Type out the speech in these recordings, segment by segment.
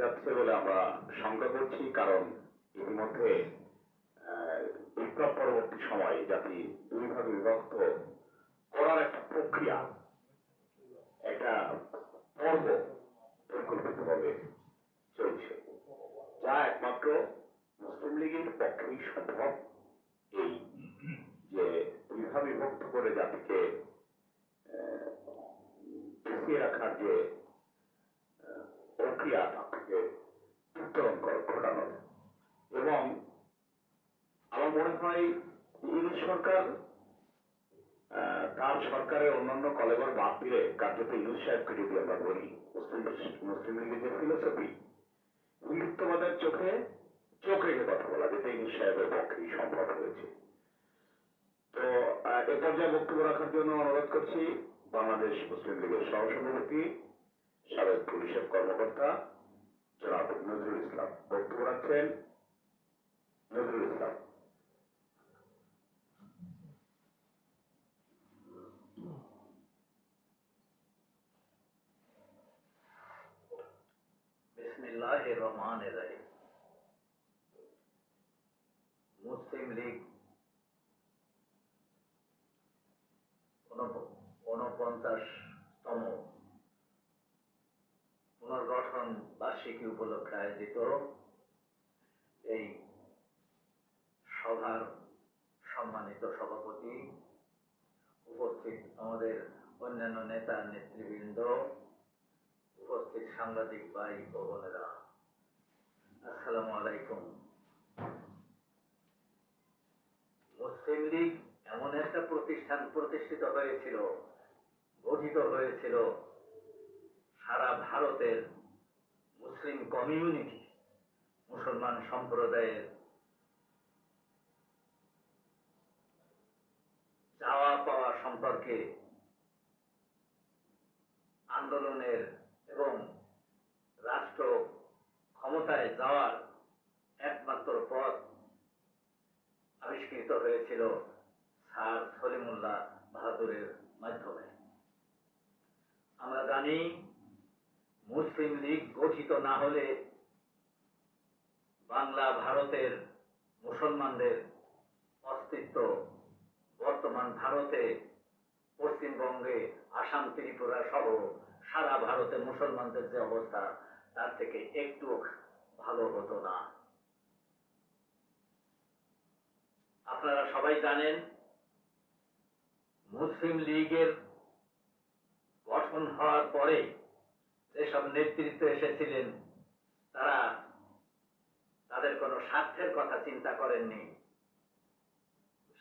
যাচ্ছে বলে আমরা শঙ্কা করছি, কারণ ইতিমধ্যে বিপ্লব পরবর্তী সময় জাতি দুই ভাগে বিভক্ত করার একটা প্রক্রিয়া, একটা পর্ব পরিকল্পিতভাবে চলছে, যা একমাত্র মুসলিম লীগের পক্ষেই সম্ভব। এই যে দুইভাবে বিভক্ত করে জাতিকে আহ, পিছিয়ে রাখার যে আহ, প্রক্রিয়া তা থেকে উত্তরণ কর- ঘটানোর এবং হয় ইংরেজ সরকার তার সরকারের অন্যান্য কলেবর বাদ দিলে কার্যত ইউনুস সাহেবকে যদি আমরা বলি, মুসলিম মুসলিম লীগের যে ফিলোসফি হিন্দুত্ববাদের চোখে চোখ রেখে কথা বলা, যেটা ইউনুস সাহেবের পক্ষেই সম্ভব হয়েছে। তো এ পর্যায়ে বক্তব্য রাখার জন্য অনুরোধ করছি, বাংলাদেশ মুসলিম লীগের সহসভাপতি, সাবেক পুলিশের কর্মকর্তা, জনাব নজরুল ইসলাম। বক্তব্য রাখছেন নজরুল ইসলাম বিসমিল্লাহ রহমান রহিম মুসলিম লীগ উনপঞ্চাশতম পুনর্গঠন বার্ষিকী উপলক্ষে আয়োজিত এই সভার সম্মানিত সভাপতি উপস্থিত আমাদের অন্যান্য নেতা নেতৃবৃন্দ, উপস্থিত সাংবাদিক ভাই ও বোনেরা। আসসালামু আলাইকুম। মুসলিম লীগ এমন একটা প্রতিষ্ঠান প্রতিষ্ঠিত হয়েছিল গঠিত হয়েছিল সারা ভারতের মুসলিম কমিউনিটি, মুসলমান সম্প্রদায়ের চাওয়া পাওয়া সম্পর্কে আন্দোলনের এবং রাষ্ট্র ক্ষমতায় যাওয়ার একমাত্র পথ আবিষ্কৃত হয়েছিল স্যার সলিমুল্লাহ বাহাদুরের মাধ্যমে। আমরা জানি মুসলিম লীগ গঠিত না হলে বাংলা ভারতের মুসলমানদের অস্তিত্ব বর্তমান ভারতে, পশ্চিমবঙ্গে, আসাম, ত্রিপুরা সহ সারা ভারতে মুসলমানদের যে অবস্থা, তার থেকে একটু ভালো হতো না। আপনারা সবাই জানেন, মুসলিম লীগের গঠন হওয়ার পরে যেসব নেতৃত্ব এসেছিলেন, তারা তাদের কোনো স্বার্থের কথা চিন্তা করেননি।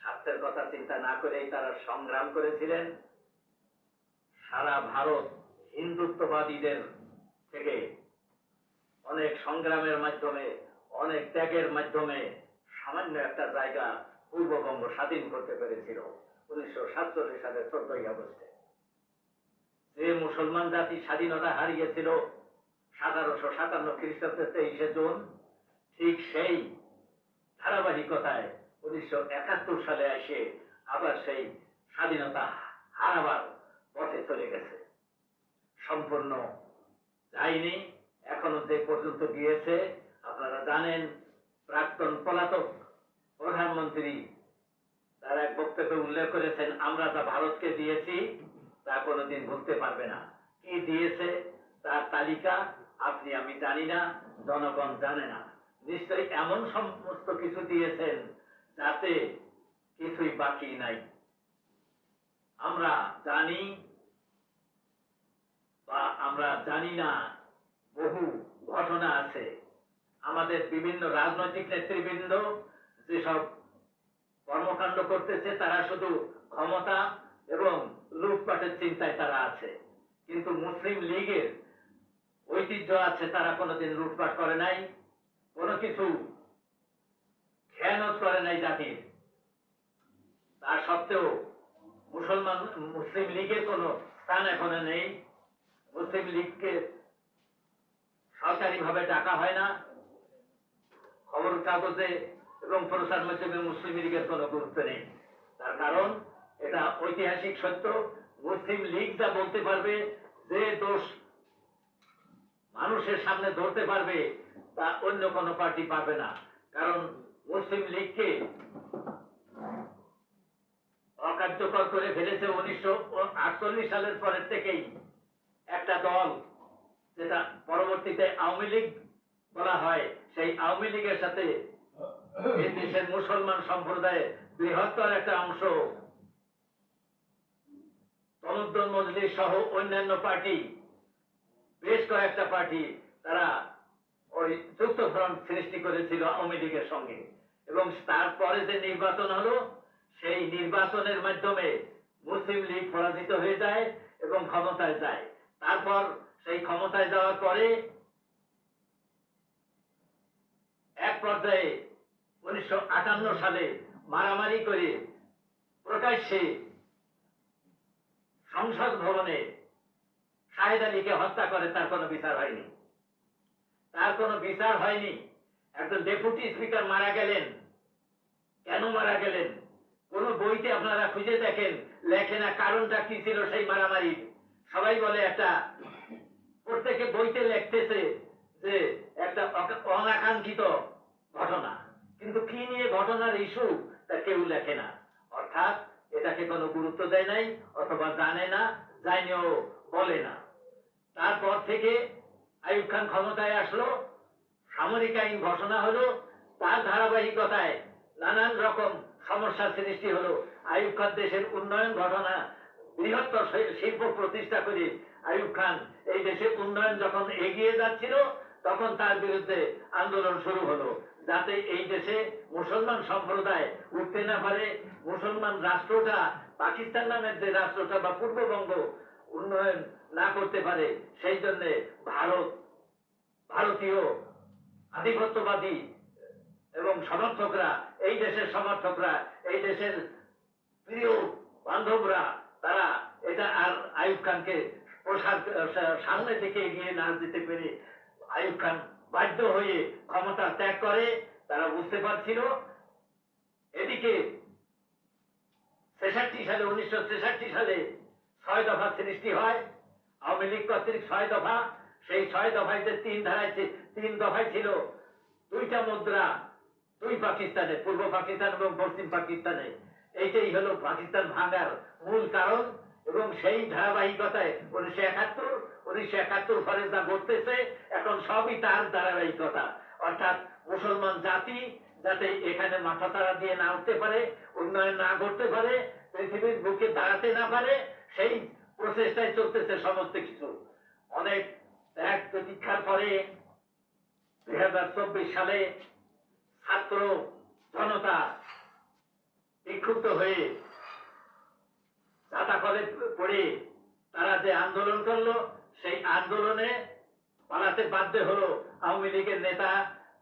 স্বার্থের কথা চিন্তা না করেই তারা সংগ্রাম করেছিলেন। সারা ভারত হিন্দুত্ববাদীদের থেকে অনেক সংগ্রামের মাধ্যমে, অনেক ত্যাগের মাধ্যমে সামান্য একটা জায়গা পূর্ববঙ্গ স্বাধীন করতে পেরেছিল। উনিশশো সাতচল্লিশ সালের চোদ্দই আগস্টে। যে মুসলমান জাতি স্বাধীনতা হারিয়েছিল সতেরোশো সাতান্ন খ্রিস্টাব্দে তেইশে জুন, ঠিক সেই ধারাবাহিকতায় উনিশশো একাত্তর সালে এসে আবার সেই স্বাধীনতা হারাবার পথে চলে গেছে। সম্পূর্ণ যায়নি, এখনও যে পর্যন্ত গিয়েছে, আপনারা জানেন, প্রাক্তন পলাতক প্রধানমন্ত্রী, তার এক বক্তব্যে উল্লেখ করেছেন, আমরা যা ভারতকে দিয়েছি তা কোনোদিন ভুলতে পারবে না। কি দিয়েছে তার তালিকা আপনি, আমি জানি না, জনগণ জানে না। নিশ্চয়ই এমন সমস্ত কিছু দিয়েছেন যাতে কিছুই বাকি নাই। আমরা জানি বা আমরা জানি না, বহু ঘটনা আছে। আমাদের বিভিন্ন রাজনৈতিক নেতৃবৃন্দ যেসব কর্মকাণ্ড করতেছে, তারা শুধু ক্ষমতা এবং লুটপাটের চিন্তায় তারা আছে। কিন্তু মুসলিম লীগের ঐতিহ্য আছে, তারা কোনোদিন লুটপাট করে নাই, কোনো কিছু খেয়ানত করে নাই জাতির। তা সত্ত্বেও মুসলমান, মুসলিম লীগের কোনো স্থান এখনও নেই। মুসলিম লীগকে সরকারিভাবে ডাকা হয় না। খবর কাগজে এবং প্রচার মাধ্যমে মুসলিম লীগের কোনো গুরুত্ব নেই। তার কারণ এটা ঐতিহাসিক সত্য। মুসলিম লীগ যা বলতে পারবে, যে দোষ মানুষের সামনে ধরতে পারবে, তা অন্য কোনো পার্টি পারবে না। কারণ মুসলিম লীগকে অকার্যকর করে ফেলেছে উনিশশো আটচল্লিশ সালের পরের থেকেই একটা দল, যেটা পরবর্তীতে আওয়ামী লীগ বলা হয়। সেই আওয়ামী লীগের সাথে দেশের মুসলমান সম্প্রদায়ের বৃহত্তর একটা অংশ তমুদ্দুল মজলিস সহ অন্যান্য পার্টি, বেশ কয়েকটা পার্টি তারা ওই যুক্ত ফ্রন্ট সৃষ্টি করেছিল আওয়ামী লীগের সঙ্গে। এবং তারপরে যে নির্বাচন হলো, সেই নির্বাচনের মাধ্যমে মুসলিম লীগ পরাজিত হয়ে যায় এবং ক্ষমতায় যায়। তারপর সেই ক্ষমতায় যাওয়ার পরে এক পর্যায়ে উনিশশো আটান্ন সালে মারামারি করে প্রকাশ্যে সংসদ ভবনে শাহেদ আলীকে হত্যা করে তার কোনো বিচার হয়নি। তার কোনো বিচার হয়নি। একজন ডেপুটি স্পিকার মারা গেলেন। কেন মারা গেলেন? কোন বইতে আপনারা খুঁজে দেখেন লেখে না কারণটা কি ছিল সেই মারামারি। সবাই বলে একটা, প্রত্যেকে বইতে লিখতেছে যে একটা অনাকাঙ্ক্ষিত ঘটনা। কিন্তু কি নিয়ে ঘটনার ইস্যু তা কেউ লেখে না। অর্থাৎ এটাকে কোনো গুরুত্ব দেয় নাই অথবা জানে না জানিও বলে না। তারপর থেকে আইয়ুব খান ক্ষমতায় আসলো, সামরিক আইন ঘোষণা হলো, তার ধারাবাহিকতায় নানান রকম সমস্যার সৃষ্টি হলো। আইয়ুব খান দেশের উন্নয়ন ঘটনা, বৃহত্তর শিল্প প্রতিষ্ঠা করে আইয়ুব খান এই দেশের উন্নয়ন যখন এগিয়ে যাচ্ছিল, তখন তার বিরুদ্ধে আন্দোলন শুরু হলো। যাতে এই দেশে মুসলমান সম্প্রদায় উঠতে না পারে। মুসলমান রাষ্ট্রটা পাকিস্তান নামের যে রাষ্ট্রটা বা পূর্ববঙ্গ উন্নয়ন না করতে পারে, সেই জন্য ভারত ভারতীয় আধিপত্যবাদী এবং সমর্থকরা, এই দেশের সমর্থকরা, এই দেশের প্রিয় বান্ধবরা, তারা এটা আর আইয়ুব খানকে সামনের দিকে এগিয়ে না দিতে পেরে আইয়ুব খান বাধ্য হয়ে ক্ষমতা ত্যাগ করে, তারা বুঝতে পারছিল। এদিকে ছেষট্টি সালে, উনিশশো ছেষট্টি সালে ছয় দফা সৃষ্টি হয়। আওয়ামী লীগ কর্তৃক ছয় দফা। সেই ছয় দফায় যে তিন ধারায় তিন দফায় ছিল, দুইটা মুদ্রা, দুই পাকিস্তানে, পূর্ব পাকিস্তান এবং পশ্চিম পাকিস্তানে। এইটাই হলো পাকিস্তান ভাঙার মূল কারণ। এবং সেই ধারাবাহিকতায় উনিশশো একাত্তর উনিশশো একাত্তর পরে যা ঘটতেছে, এখন সবই তার ধারাবাহিকতা। অর্থাৎ মুসলমান জাতি যাতে এখানে মাথা তারা দিয়ে না উঠতে পারে, উন্নয়ন না করতে পারে, পৃথিবীর বুকে দাঁড়াতে না পারে, সেই প্রচেষ্টায় চলতেছে সমস্ত কিছু। অনেক ত্যাগ প্রতীক্ষার পরে দুই হাজার চব্বিশ সালে ছাত্র জনতা বিক্ষুব্ধ হয়ে চাতা কলে পড়ে তারা যে আন্দোলন করল, সেই আন্দোলনে পালাতে বাধ্য হলো আওয়ামী লীগের নেতা,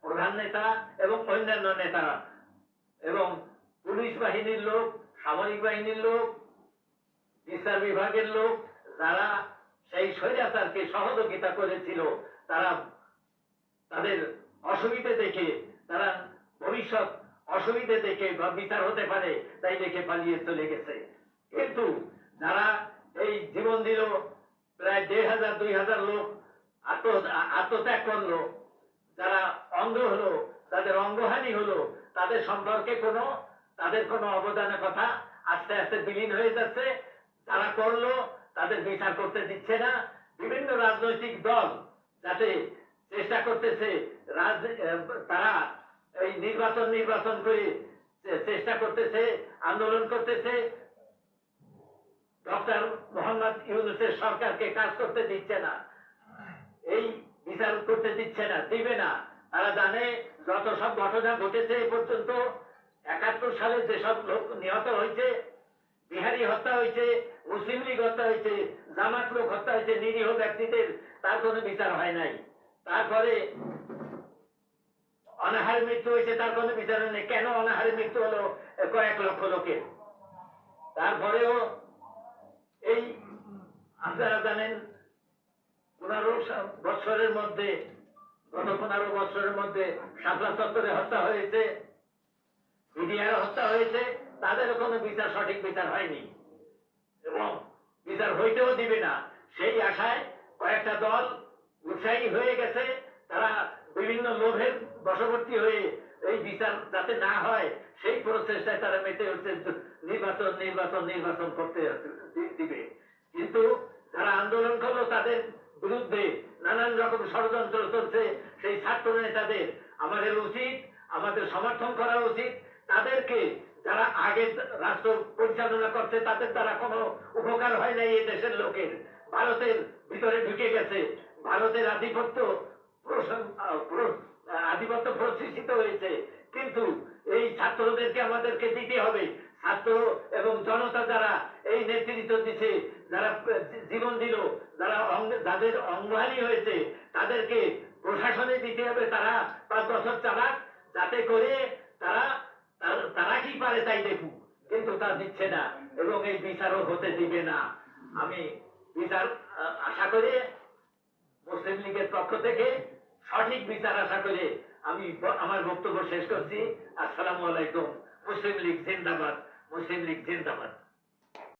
প্রধান নেতা এবং অন্যান্য নেতারা। এবং পুলিশ বাহিনীর লোক, সামরিক বাহিনীর লোক, বিচার বিভাগের লোক, যারা সেই স্বৈরাচারকে সহযোগিতা করেছিল, তারা তাদের অসুবিধে দেখে, তারা ভবিষ্যৎ অসুবিধে দেখে বা বিচার হতে পারে, তাই দেখে পালিয়ে চলে গেছে। কিন্তু যারা এই জীবন দিল, প্রায় দেড় হাজার দুই হাজার লোক আত্মত্যাগ করল, যারা অন্ধ হলো তাদের অঙ্গহানি হলো, তাদের সম্পর্কে কোনো, তাদের কোনো অবদানের কথা আস্তে আস্তে বিলীন হয়ে যাচ্ছে। তারা করল, তাদের বিচার করতে দিচ্ছে না। বিভিন্ন রাজনৈতিক দল যাতে চেষ্টা করতেছে তারা এই নির্বাচন নির্বাচন করে চেষ্টা করতেছে, আন্দোলন করতেছে ডক্টর মোহাম্মদ ইউনুসের সরকারকে কাজ করতে দিচ্ছে না। এই বিচার করতে দিচ্ছে না, দিবে না। তারা জানে যত সব ঘটনা ঘটেছে এ পর্যন্ত একাত্তর সালে যেসব লোক নিহত হয়েছে, বিহারি হত্যা হয়েছে, মুসলিম লীগ হত্যা হয়েছে, জামাত লোক হত্যা হয়েছে, নিরীহ ব্যক্তিদের তার কোনো বিচার হয় নাই। তারপরে অনাহারে মৃত্যু হয়েছে, তার কোনো বিচার নেই। কেন অনাহারে মৃত্যু হলো? কয়েক লক্ষ লোকের। তারপরেও আপনারা জানেন, পনেরো বছরের মধ্যে, গত পনেরো বছরের মধ্যে শাপলা চত্বরে হত্যা হয়েছে বিডিআর হত্যা হয়েছে তাদেরও কোনো বিচার সঠিক বিচার হয়নি। এবং বিচার হইতেও দিবে না। সেই আশায় কয়েকটা দল উৎসাহী হয়ে গেছে, তারা বিভিন্ন লোভের বশবর্তী হয়ে এই বিচার যাতে না হয়, সেই প্রচেষ্টায় তারা মেতে হচ্ছে নির্বাচন নির্বাচন নির্বাচন করতে দিবে। কিন্তু যারা আন্দোলন করল তাদের বিরুদ্ধে নানান রকম ষড়যন্ত্র চলছে, সেই ছাত্র নেতাদের আমাদের উচিত, আমাদের সমর্থন করা উচিত। তাদেরকে যারা আগে রাষ্ট্র পরিচালনা করছে, তাদের দ্বারা কোনো উপকার হয় নাই এই দেশের লোকের। ভারতের ভিতরে ঢুকে গেছে। ভারতের আধিপত্য আধিপত্য প্রতিষ্ঠিত হয়েছে। কিন্তু এই ছাত্রদেরকে আমাদেরকে দিতে হবে। ছাত্র এবং জনতা যারা এই নেতৃত্ব দিচ্ছে যারা জীবন দিল, যারা যাদের অঙ্গহানি হয়েছে, তাদেরকে প্রশাসনে দিতে হবে তারা পাঁচ বছর চালাক, যাতে করে তারা তারা কি পারে তাই দেখুক। কিন্তু তা দিচ্ছে না এবং এই বিচারও হতে দিবে না। আমি বিচার আশা করে মুসলিম লীগের পক্ষ থেকে সঠিক বিচার আশা করে আমি আমার বক্তব্য শেষ করছি। আসসালামু আলাইকুম। মুসলিম লীগ জিন্দাবাদ। মুসলিম লীগ জিন্দাবাদ